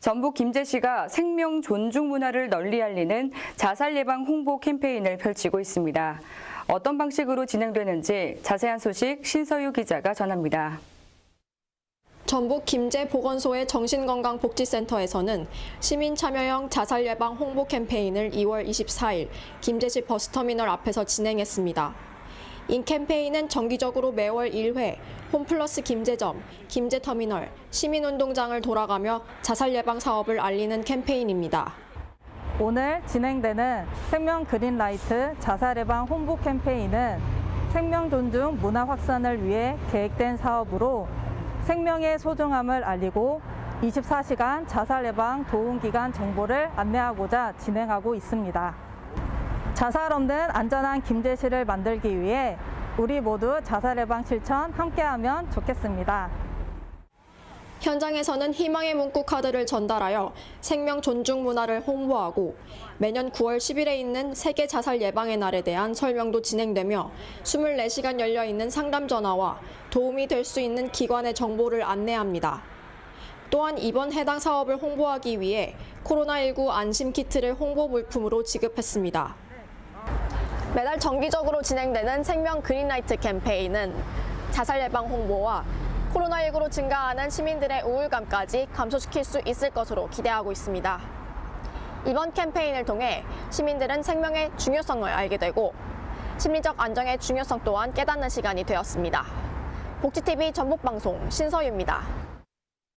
전북 김제시가 생명 존중 문화를 널리 알리는 자살 예방 홍보 캠페인을 펼치고 있습니다. 어떤 방식으로 진행되는지 자세한 소식 신서유 기자가 전합니다. 전북 김제보건소의 정신건강복지센터에서는 시민 참여형 자살 예방 홍보 캠페인을 2월 24일 김제시 버스터미널 앞에서 진행했습니다. 이 캠페인은 정기적으로 매월 1회 홈플러스 김제점, 김제터미널, 시민운동장을 돌아가며 자살 예방 사업을 알리는 캠페인입니다. 오늘 진행되는 생명 그린라이트 자살 예방 홍보 캠페인은 생명 존중 문화 확산을 위해 계획된 사업으로 생명의 소중함을 알리고 24시간 자살 예방 도움 기간 정보를 안내하고자 진행하고 있습니다. 자살 없는 안전한 김제시를 만들기 위해 우리 모두 자살 예방 실천 함께하면 좋겠습니다. 현장에서는 희망의 문구 카드를 전달하여 생명 존중 문화를 홍보하고 매년 9월 10일에 있는 세계 자살 예방의 날에 대한 설명도 진행되며 24시간 열려 있는 상담 전화와 도움이 될 수 있는 기관의 정보를 안내합니다. 또한 이번 해당 사업을 홍보하기 위해 코로나19 안심 키트를 홍보 물품으로 지급했습니다. 매달 정기적으로 진행되는 생명 그린라이트 캠페인은 자살 예방 홍보와 코로나19로 증가하는 시민들의 우울감까지 감소시킬 수 있을 것으로 기대하고 있습니다. 이번 캠페인을 통해 시민들은 생명의 중요성을 알게 되고 심리적 안정의 중요성 또한 깨닫는 시간이 되었습니다. 복지TV 전북방송 신서유입니다.